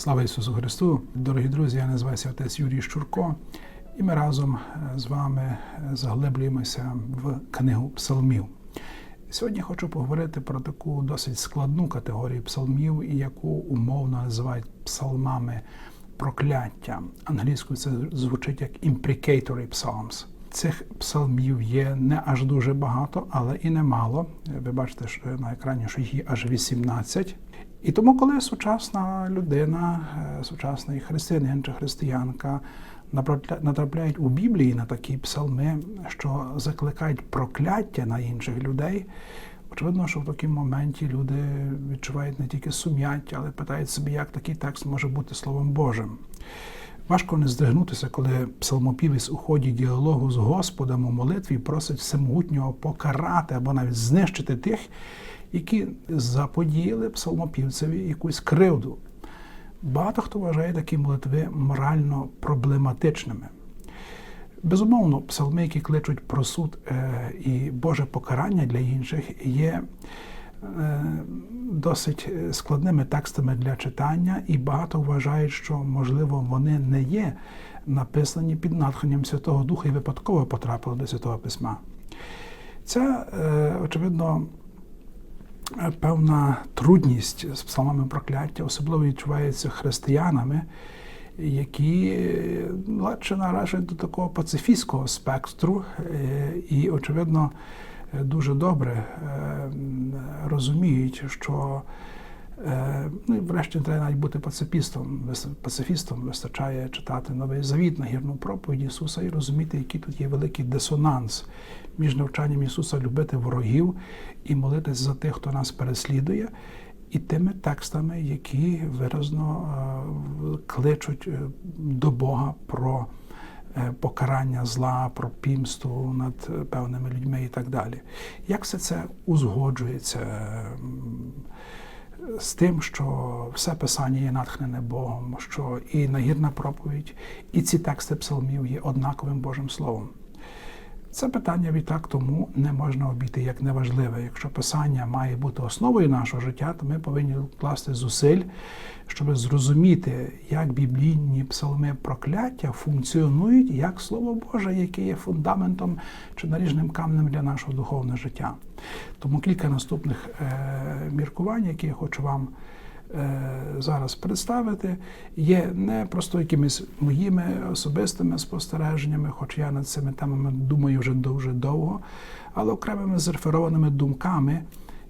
Слава Ісусу Христу! Дорогі друзі, я називаюся отець Юрій Щурко, і ми разом е, з вами е, заглиблюємося в книгу псалмів. Сьогодні хочу поговорити про таку досить складну категорію псалмів, яку умовно називають псалмами прокляття. Англійською це звучить як imprecatory psalms. Цих псалмів є не аж дуже багато, але і немало. Ви бачите що на екрані, що їх є аж 18. І тому, коли сучасна людина, е, сучасний християнин чи християнка натрапляють у Біблії на такі псалми, що закликають прокляття на інших людей, очевидно, що в такому моменті люди відчувають не тільки сум'яття, але питають собі, як такий текст може бути Словом Божим. Важко не здригнутися, коли псалмопівець у ході діалогу з Господом у молитві просить всемогутнього покарати або навіть знищити тих, які заподіяли псалмопівцеві якусь кривду. Багато хто вважає такі молитви морально проблематичними. Безумовно, псалми, які кличуть про суд е, і Боже покарання для інших, є е, досить складними текстами для читання, і багато вважають, що, можливо, вони не є написані під натхненням Святого Духа і випадково потрапили до Святого Письма. Е, очевидно, певна трудність з псалмами прокляття, особливо відчувається християнами, які радше належать до такого пацифістського спектру, і, очевидно, дуже добре е, розуміють, що ну, і врешті треба навіть бути пацифістом. Пацифістом вистачає читати новий завіт на гірну проповідь Ісуса і розуміти, який тут є великий дисонанс між навчанням Ісуса любити ворогів і молитись за тих, хто нас переслідує, і тими текстами, які виразно е, кличуть е, до Бога про е, покарання зла, про пімсту над певними людьми і так далі. Як все це узгоджується? З тим, що все писання є натхнене Богом, що і нагірна проповідь, і ці тексти псалмів є однаковим Божим Словом. Це питання відтак тому не можна обійти як неважливе. Якщо писання має бути основою нашого життя, то ми повинні вкласти зусиль, щоб зрозуміти, як біблійні псалми прокляття функціонують як Слово Боже, яке є фундаментом чи наріжним камнем для нашого духовного життя. Тому кілька наступних е, міркувань, які я хочу вам зараз представити, є не просто якимись моїми особистими спостереженнями, хоч я над цими темами думаю вже дуже довго, але окремими зреферованими думками,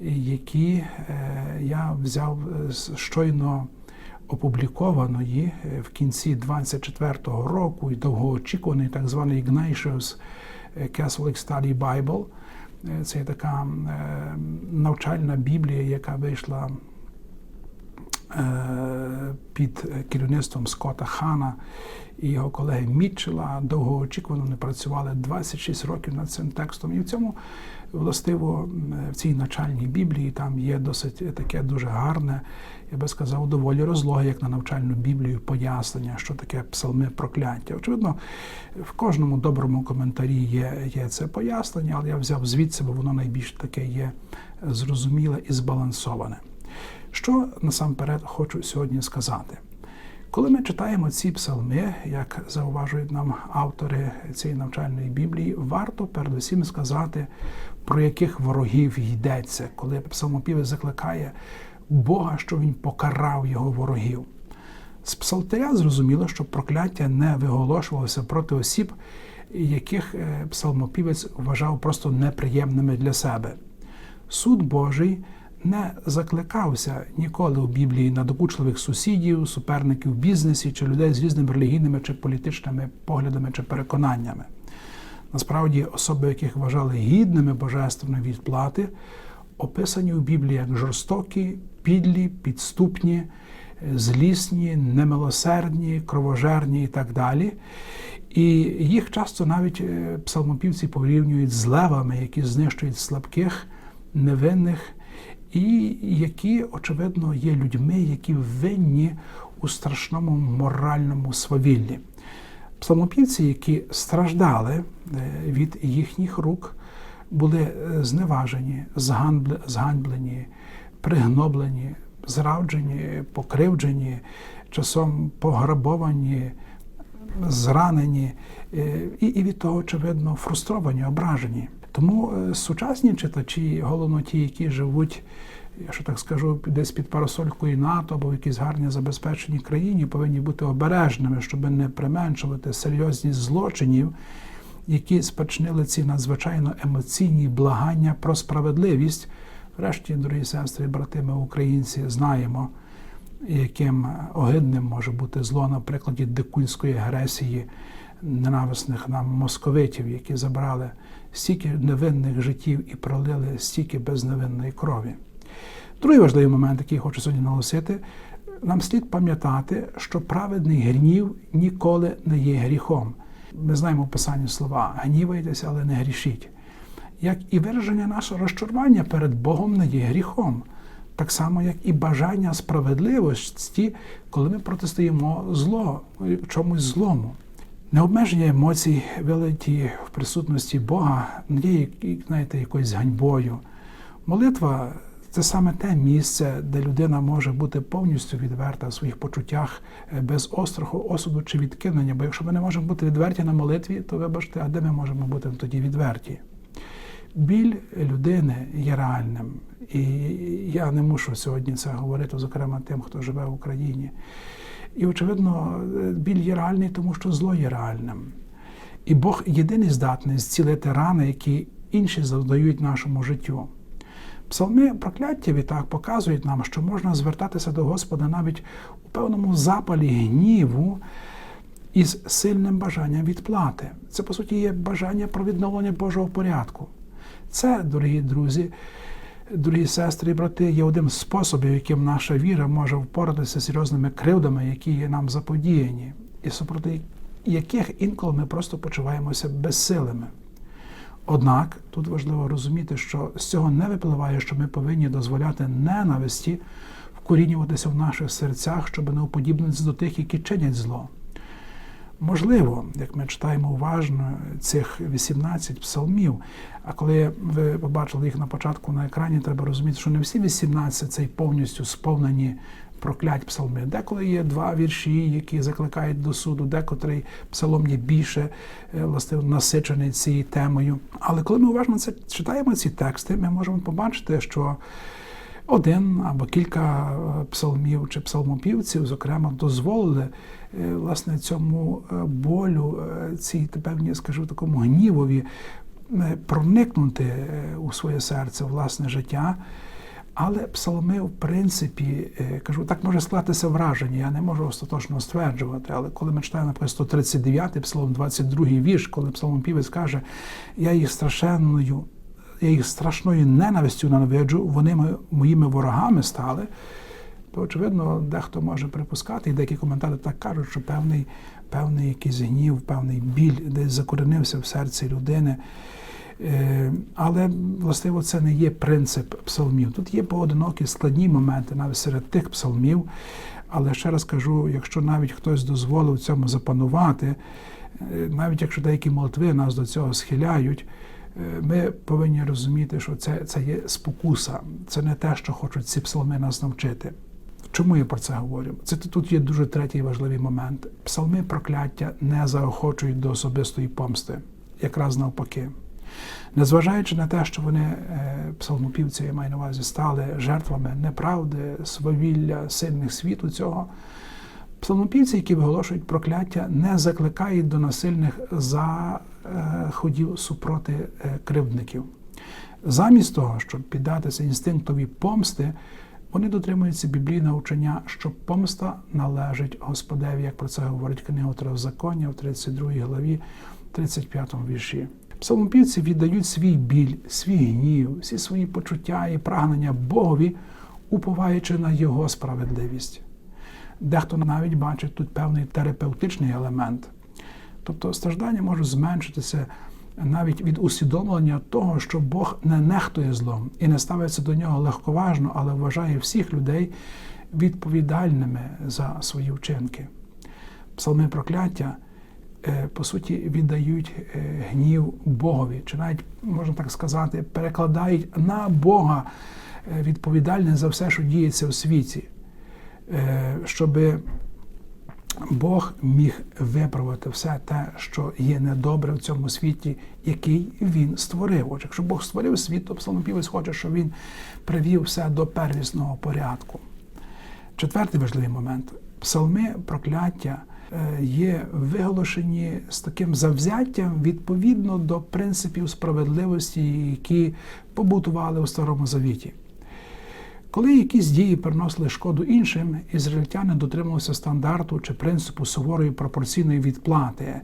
які е, я взяв з щойно опублікованої е, в кінці 24-го року і довгоочікуваний так званий Ignatius Catholic Study Bible. Е, Це така е, навчальна біблія, яка вийшла е, під керівництвом Скотта Хана і його колеги Мітчела. Довгоочікувано вони працювали 26 років над цим текстом. І в цьому властиво в цій навчальній біблії там є досить таке дуже гарне, я би сказав, доволі розлоге, як на навчальну біблію, пояснення, що таке псалми прокляття. Очевидно, в кожному доброму коментарі є, є це пояснення, але я взяв звідси, бо воно найбільш таке є зрозуміле і збалансоване. Що насамперед хочу сьогодні сказати? Коли ми читаємо ці псалми, як зауважують нам автори цієї навчальної біблії, варто передусім сказати, про яких ворогів йдеться, коли псалмопівець закликає Бога, що він покарав його ворогів. З псалтиря зрозуміло, що прокляття не виголошувалося проти осіб, яких е, псалмопівець вважав просто неприємними для себе. Суд Божий не закликався ніколи у Біблії на докучливих сусідів, суперників в бізнесі чи людей з різними релігійними чи політичними поглядами чи переконаннями. Насправді, особи, яких вважали гідними божественної відплати, описані у Біблії як жорстокі, підлі, підступні, злісні, немилосердні, кровожерні і так далі. І їх часто навіть е, псалмопівці порівнюють з левами, які знищують слабких, невинних, і які, очевидно, є людьми, які винні у страшному моральному свавіллі. Псалмопівці, які страждали е, від їхніх рук, були е, зневажені, зганьблені, пригноблені, зраджені, покривджені, часом пограбовані, зранені, е, і, і від того, очевидно, фрустровані, ображені. Тому е, сучасні читачі, головно ті, які живуть, якщо так скажу, десь під парасолькою НАТО або в якійсь гарні забезпеченій країні, повинні бути обережними, щоб не применшувати серйозність злочинів, які спочнили ці надзвичайно емоційні благання про справедливість. Врешті, дорогі сестри брати, ми українці знаємо, яким огидним може бути зло на прикладі дикунської агресії ненависних нам московитів, які забрали стільки невинних життів і пролили стільки безневинної крові. Другий важливий момент, який я хочу сьогодні наголосити, нам слід пам'ятати, що праведний гнів ніколи не є гріхом. Ми знаємо в писанні слова гнівайтеся, але не грішіть. Як і вираження нашого розчарування перед Богом не є гріхом, так само, як і бажання справедливості, коли ми протистоїмо зло, чомусь злому. Необмеження емоцій, вилиті в присутності Бога, не є знаєте, якоюсь ганьбою. Молитва це саме те місце, де людина може бути повністю відверта в своїх почуттях е, без остраху, осуду чи відкинення. Бо якщо ми не можемо бути відверті на молитві, то вибачте, а де ми можемо бути тоді відверті? Біль людини є реальним. І я не мушу сьогодні це говорити, зокрема тим, хто живе в Україні. І, очевидно, біль є реальний, тому що зло є реальним. І Бог єдиний здатний зцілити рани, які інші завдають нашому життю. Псалми прокляття відтак показують нам, що можна звертатися до Господа навіть у певному запалі гніву із сильним бажанням відплати. Це, по суті, є бажання про відновлення Божого порядку. Це, дорогі друзі, дорогі сестри і брати, є одним з способів, яким наша віра може впоратися з серйозними кривдами, які є нам заподіяні, і супроти яких інколи ми просто почуваємося безсилими. Однак тут важливо розуміти, що з цього не випливає, що ми повинні дозволяти ненависті вкорінюватися в наших серцях, щоб не уподібнитися до тих, які чинять зло. Можливо, як ми читаємо уважно цих 18 псалмів, а коли ви побачили їх на початку на екрані, треба розуміти, що не всі 18 це повністю сповнені проклять псалми. Деколи є два вірші, які закликають до суду, декотрий псалом є більше власне, насичений цією темою. Але коли ми уважно це читаємо ці тексти, ми можемо побачити, що один або кілька псалмів чи псалмопівців, зокрема, дозволили власне цьому болю, цій певні, скажу, такому гнівові проникнути у своє серце, власне життя. Але псалми, в принципі, кажу, так може склатися враження. Я не можу остаточно стверджувати. Але коли ми читаємо, наприклад, 139-й псалом, 22-й вірш, коли псалмопівець каже, я їх страшенною, я їх страшною ненавистю ненавиджу, вони моїми ворогами стали, то, очевидно, дехто може припускати, і деякі коментарі так кажуть, що певний, певний якийсь гнів, певний біль десь закоренився в серці людини. Але, властиво, це не є принцип псалмів. Тут є поодинокі складні моменти навіть серед тих псалмів. Але ще раз кажу, якщо навіть хтось дозволив цьому запанувати, навіть якщо деякі молитви нас до цього схиляють, ми повинні розуміти, що це, це є спокуса, це не те, що хочуть ці псалми нас навчити. Чому я про це говорю? Це тут є дуже третій важливий момент. Псалми прокляття не заохочують до особистої помсти, якраз навпаки. Незважаючи на те, що вони псалмопівці, я маю на увазі, стали жертвами неправди, свавілля, сильних світу цього, псалмопівці, які виголошують прокляття, не закликають до насильних заходів супроти кривдників. Замість того, щоб піддатися інстинктові помсти, вони дотримуються біблійного учення, що помста належить Господеві, як про це говорить книга Второзаконня в 32 главі, 35 вірші. Псалмопівці віддають свій біль, свій гнів, всі свої почуття і прагнення Богові, уповаючи на Його справедливість. Дехто навіть бачить тут певний терапевтичний елемент. Тобто страждання може зменшитися навіть від усвідомлення того, що Бог не нехтує злом і не ставиться до нього легковажно, але вважає всіх людей відповідальними за свої вчинки. Псалми прокляття по суті, віддають гнів Богові, чи навіть, можна так сказати, перекладають на Бога відповідальність за все, що діється у світі, щоб Бог міг виправити все те, що є недобре в цьому світі, який він створив. Отже, якщо Бог створив світ, то псалмопівець хоче, щоб він привів все до первісного порядку. Четвертий важливий момент: псалми прокляття е, є виголошені з таким завзяттям відповідно до принципів справедливості, які побутували у Старому Завіті. Коли якісь дії приносили шкоду іншим, ізраїльтяни дотримувалися стандарту чи принципу суворої пропорційної відплати,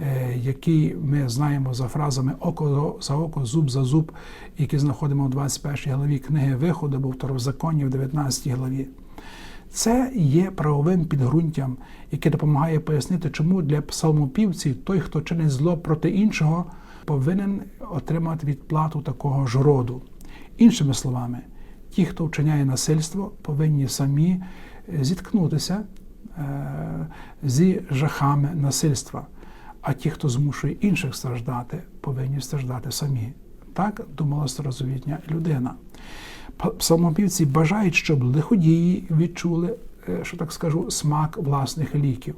е, який ми знаємо за фразами око за око, зуб за зуб, які знаходимо у 21 главі книги Виходу або второзаконні в 19 главі. Це є правовим підґрунтям, яке допомагає пояснити, чому для псалмопівців той, хто чинить зло проти іншого, повинен отримати відплату такого ж роду. Іншими словами, ті, хто вчиняє насильство, повинні самі е, зіткнутися е, зі жахами насильства. А ті, хто змушує інших страждати, повинні страждати самі. Так думала старозавітня людина. Псалмопівці бажають, щоб лиходії відчули, е, що так скажу, смак власних ліків.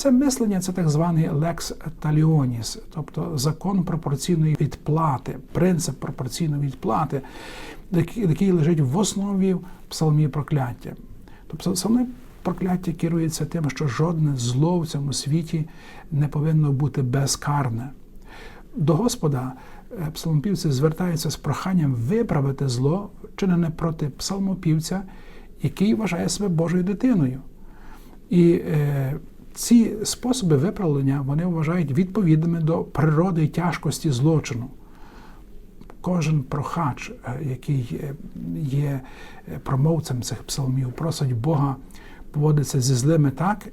Це мислення це так званий лекс таліоніс, тобто закон пропорційної відплати, принцип пропорційної відплати, який лежить в основі псалмі прокляття. Тобто псалми прокляття керується тим, що жодне зло в цьому світі не повинно бути безкарне. До Господа е, псалмопівці звертаються з проханням виправити зло, чинене проти псалмопівця, який вважає себе Божою дитиною. І е, ці способи виправлення вони вважають відповідними до природи і тяжкості злочину. Кожен прохач, е, який е, є промовцем цих псалмів, просить Бога поводитися зі злими так,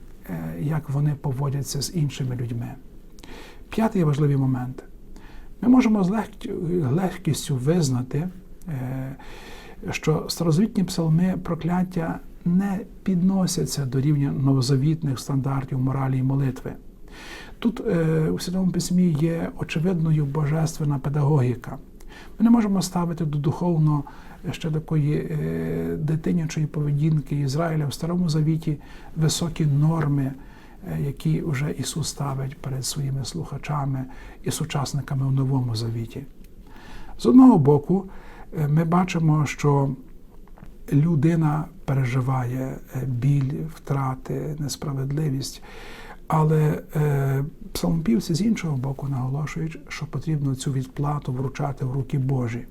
як вони поводяться з іншими людьми. П'ятий важливий момент. Ми можемо з легкістю визнати, що старозвітні псалми прокляття не підносяться до рівня новозавітних стандартів моралі і молитви. Тут е, у Святому Письмі є очевидною божественна педагогіка. Ми не можемо ставити до духовно ще такої е, дитинячої поведінки Ізраїля в Старому Завіті високі норми, е, які вже Ісус ставить перед своїми слухачами і сучасниками в Новому Завіті. З одного боку, ми бачимо, що людина переживає е, біль, втрати, несправедливість. Але е, псалмопівці з іншого боку наголошують, що потрібно цю відплату вручати в руки Божі.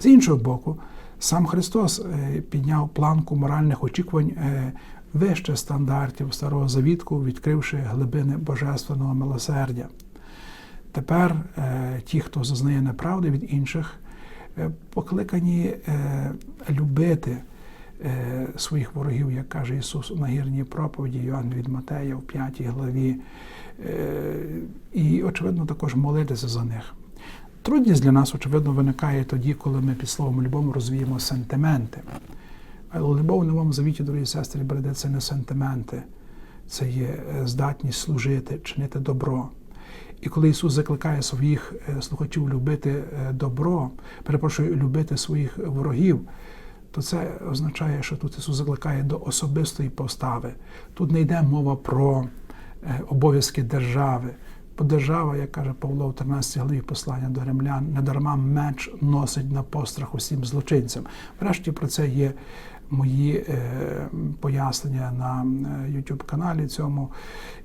З іншого боку, сам Христос е, підняв планку моральних очікувань е, вище стандартів Старого Завітку, відкривши глибини божественного милосердя. Тепер е, ті, хто зазнає неправди від інших, покликані е, любити. Е, своїх ворогів, як каже Ісус на гірній проповіді Йоанн від Матея в 5 главі, е, і, очевидно, також молитися за них. Трудність для нас, очевидно, виникає тоді, коли ми під словом любов розвіємо сентименти. Але любов в новому завіті, дорогі сестри, бради, це не сентименти, це є е, здатність служити, чинити добро. І коли Ісус закликає своїх слухачів любити добро, перепрошую, любити своїх ворогів то це означає, що тут Ісус закликає до особистої постави. Тут не йде мова про е, обов'язки держави. Бо держава, як каже Павло в 13 главі послання до римлян, не дарма меч носить на пострах усім злочинцям. Врешті про це є мої е, пояснення на е, youtube каналі цьому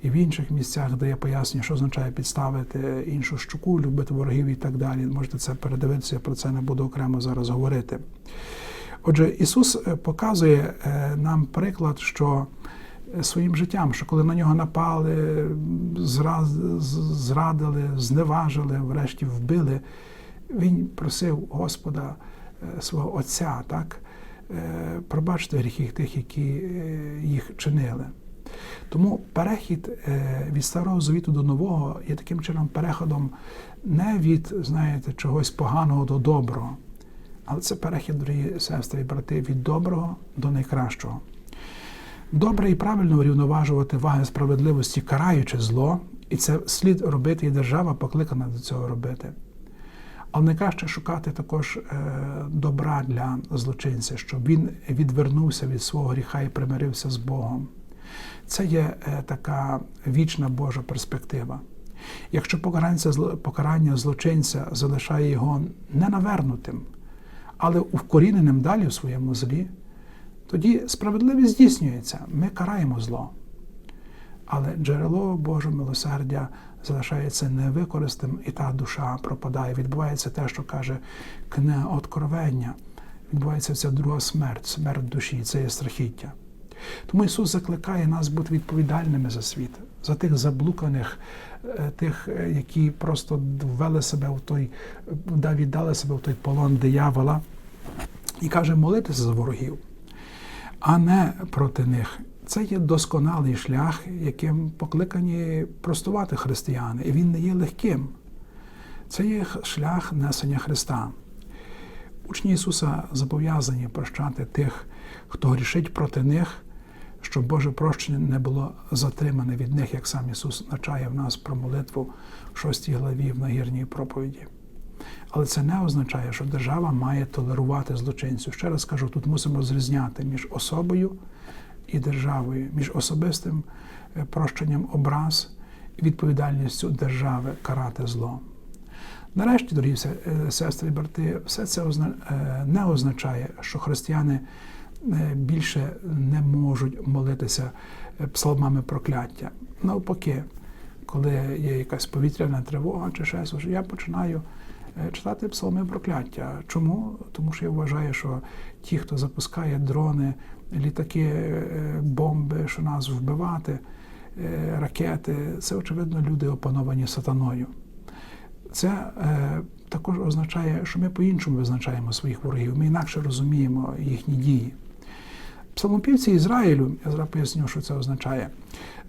і в інших місцях, де я пояснюю, що означає підставити іншу щуку, любити ворогів і так далі. Можете це передивитися, я про це не буду окремо зараз говорити. Отже, Ісус е, показує нам приклад, що своїм життям, що коли на нього напали, зрадили, зневажили, врешті вбили, Він просив Господа свого Отця, так, пробачте гріхи тих, які їх чинили. Тому перехід від старого завіту до нового є таким чином переходом не від, знаєте, чогось поганого до доброго. Але це перехід, дорогі сестри і брати, від доброго до найкращого. Добре і правильно урівноважувати ваги справедливості, караючи зло, і це слід робити, і держава покликана до цього робити. Але найкраще шукати також е, добра для злочинця, щоб він відвернувся від свого гріха і примирився з Богом. Це є е, така вічна Божа перспектива. Якщо покарання, злочинця залишає його ненавернутим, але вкоріненим далі в своєму злі, тоді справедливість здійснюється, ми караємо зло. Але джерело Божого милосердя залишається невикористаним, і та душа пропадає. Відбувається те, що каже книга Откровення. Відбувається ця друга смерть, смерть душі, це є страхіття. Тому Ісус закликає нас бути відповідальними за світ, за тих заблуканих, е, тих, е, які просто ввели себе в той, віддали себе в той полон диявола, і каже молитися за ворогів, а не проти них. Це є досконалий шлях, яким покликані простувати християни, і він не є легким. Це є шлях несення Христа. Учні Ісуса зобов'язані прощати тих, хто грішить проти них, щоб Боже прощення не було затримане від них, як сам Ісус навчає в нас про молитву в 6 главі в нагірній проповіді. Але це не означає, що держава має толерувати злочинців. Ще раз кажу, тут мусимо розрізняти між особою і державою, між особистим е, прощенням образ і відповідальністю держави карати зло. Нарешті, дорогі е, сестри і брати, все це е, не означає, що християни більше не можуть молитися псалмами прокляття. Навпаки, коли є якась повітряна тривога чи щось, я починаю читати псалми прокляття. Чому? Тому що я вважаю, що ті, хто запускає дрони, літаки, е, бомби, що нас вбивати, е, ракети, це очевидно люди опановані сатаною. Це е, також означає, що ми по-іншому визначаємо своїх ворогів, ми інакше розуміємо їхні дії. Псалмопівці Ізраїлю, я зараз поясню, що це означає,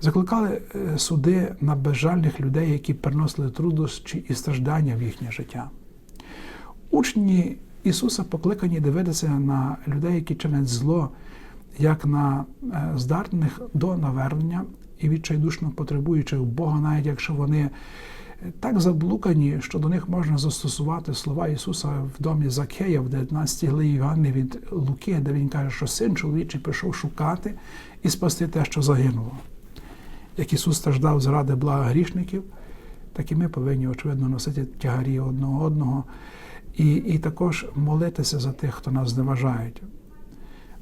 закликали суди на безжальних людей, які переносили труднощі і страждання в їхнє життя. Учні Ісуса покликані дивитися на людей, які чинять зло, як на е, здатних до навернення і відчайдушно потребуючих Бога, навіть якщо вони е, так заблукані, що до них можна застосувати слова Ісуса в домі Закея в 19 главі Івана від Луки, де він каже, що син чоловічий прийшов шукати і спасти те, що загинуло. Як Ісус страждав заради блага грішників, так і ми повинні, очевидно, носити тягарі одного одного і, і також молитися за тих, хто нас зневажають.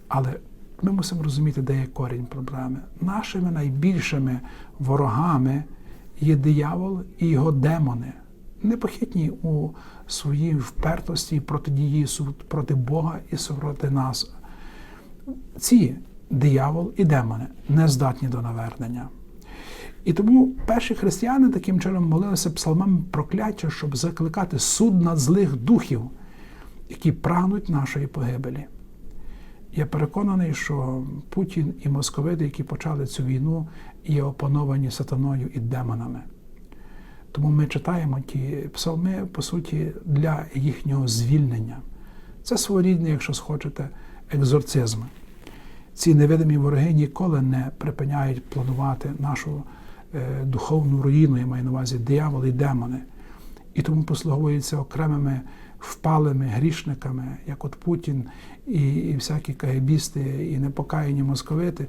Але ми мусимо розуміти, де є корінь проблеми. Нашими найбільшими ворогами є диявол і його демони, непохитні у своїй впертості протидії проти Бога і супроти нас. Ці диявол і демони не здатні до навернення. І тому перші християни таким чином молилися псалмами прокляття, щоб закликати суд над злих духів, які прагнуть нашої погибелі. Я переконаний, що Путін і московити, які почали цю війну, є опановані сатаною і демонами. Тому ми читаємо ті псалми, по суті, для їхнього звільнення. Це своєрідний, якщо схочете, екзорцизм. Ці невидимі вороги ніколи не припиняють планувати нашу е, духовну руїну, я маю на увазі дияволи і демони. І тому послуговуються окремими впалими грішниками, як от Путін і, і всякі кагебісти, і непокаяні московити.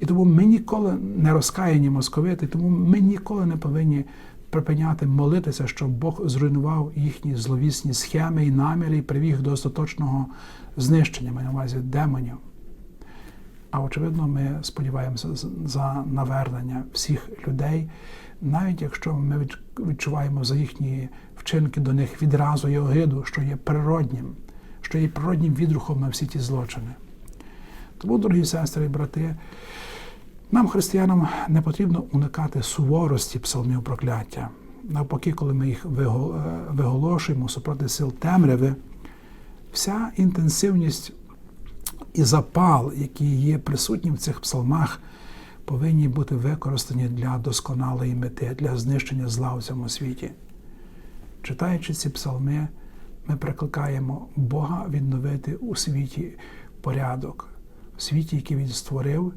І тому ми ніколи не розкаяні московити, тому ми ніколи не повинні припиняти молитися, щоб Бог зруйнував їхні зловісні схеми і наміри і привів до остаточного знищення, маю на увазі демонів. А очевидно, ми сподіваємося за навернення всіх людей, навіть якщо ми відчуваємо за їхні вчинки до них відразу і огиду, що є природнім, що є природнім відрухом на всі ті злочини. Тому, дорогі сестри і брати, нам, християнам, не потрібно уникати суворості псалмів прокляття. Навпаки, коли ми їх е, виголошуємо супроти сил темряви, вся інтенсивність і запал, які є присутні в цих псалмах, повинні бути використані для досконалої мети, для знищення зла у цьому світі. Читаючи ці псалми, ми прикликаємо Бога відновити у світі порядок, в світі, який Він створив,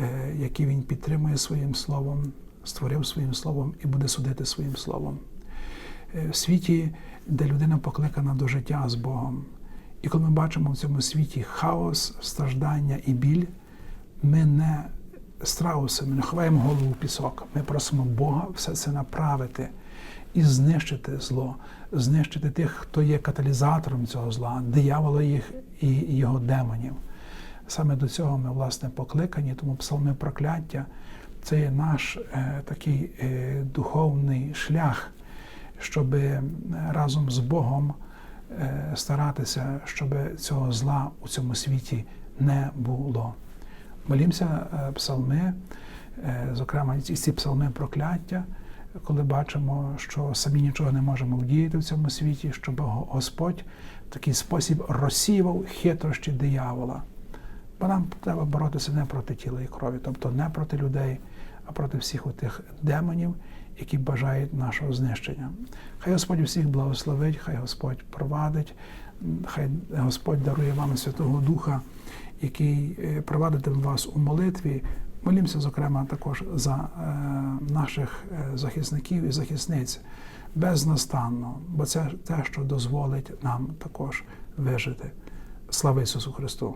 е, який Він підтримує своїм словом, створив своїм словом і буде судити своїм словом. Е, В світі, де людина покликана до життя з Богом. І коли ми бачимо в цьому світі хаос, страждання і біль, ми не страуси, ми не ховаємо голову в пісок. Ми просимо Бога все це направити і знищити зло, знищити тих, хто є каталізатором цього зла, диявола їх і його демонів. Саме до цього ми, власне, покликані, тому псалми прокляття це є наш е, такий е, духовний шлях, щоб разом з Богом е, старатися, щоб цього зла у цьому світі не було. Молімося е, псалми, е, зокрема, ці псалми прокляття, коли бачимо, що самі нічого не можемо вдіяти в цьому світі, щоб Господь в такий спосіб розсівав хитрощі диявола. Бо нам треба боротися не проти тіла і крові, тобто не проти людей, а проти всіх тих демонів, які бажають нашого знищення. Хай Господь всіх благословить, хай Господь провадить, хай Господь дарує вам Святого Духа, який е, провадитиме вас у молитві. Молімося, зокрема, також за е, наших е, захисників і захисниць безнастанно, бо це те, що дозволить нам також вижити. Слава Ісусу Христу!